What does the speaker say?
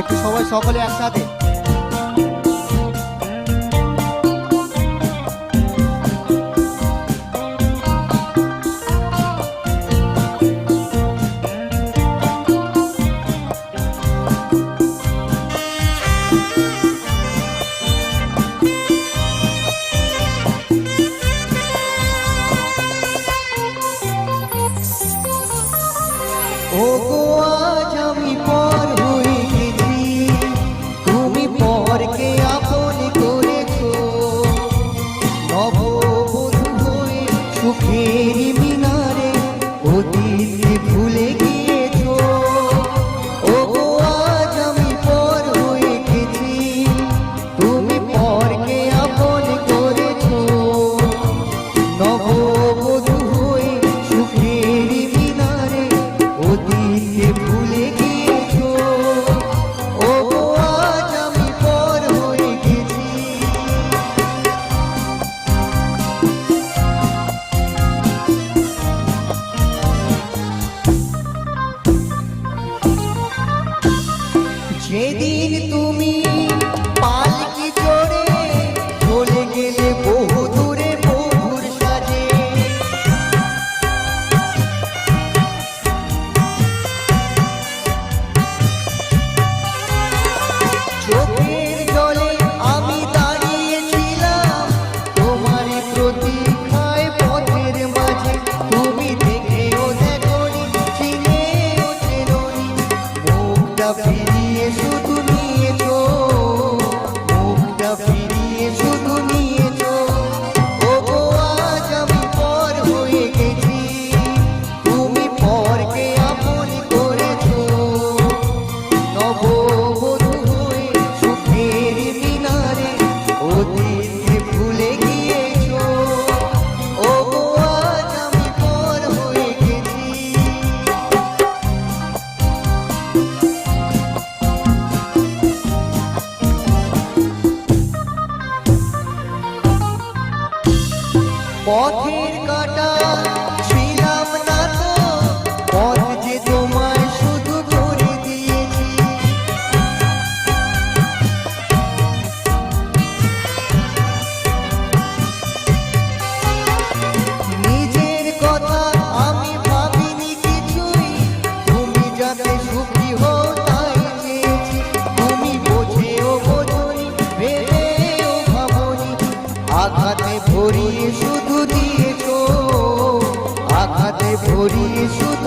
একটু সবাই সকলে একসাথে। ও গো আজ আমি পথের কাটা, ছিলাম না তো পথ যে তোমায় শুধু করে দিয়েছি। নিজের কথা আমি ভাবিনি কিছুই, তুমি যাতে সুখী হো বোঝনি, ভেবেও ভরিয়ে শুধু por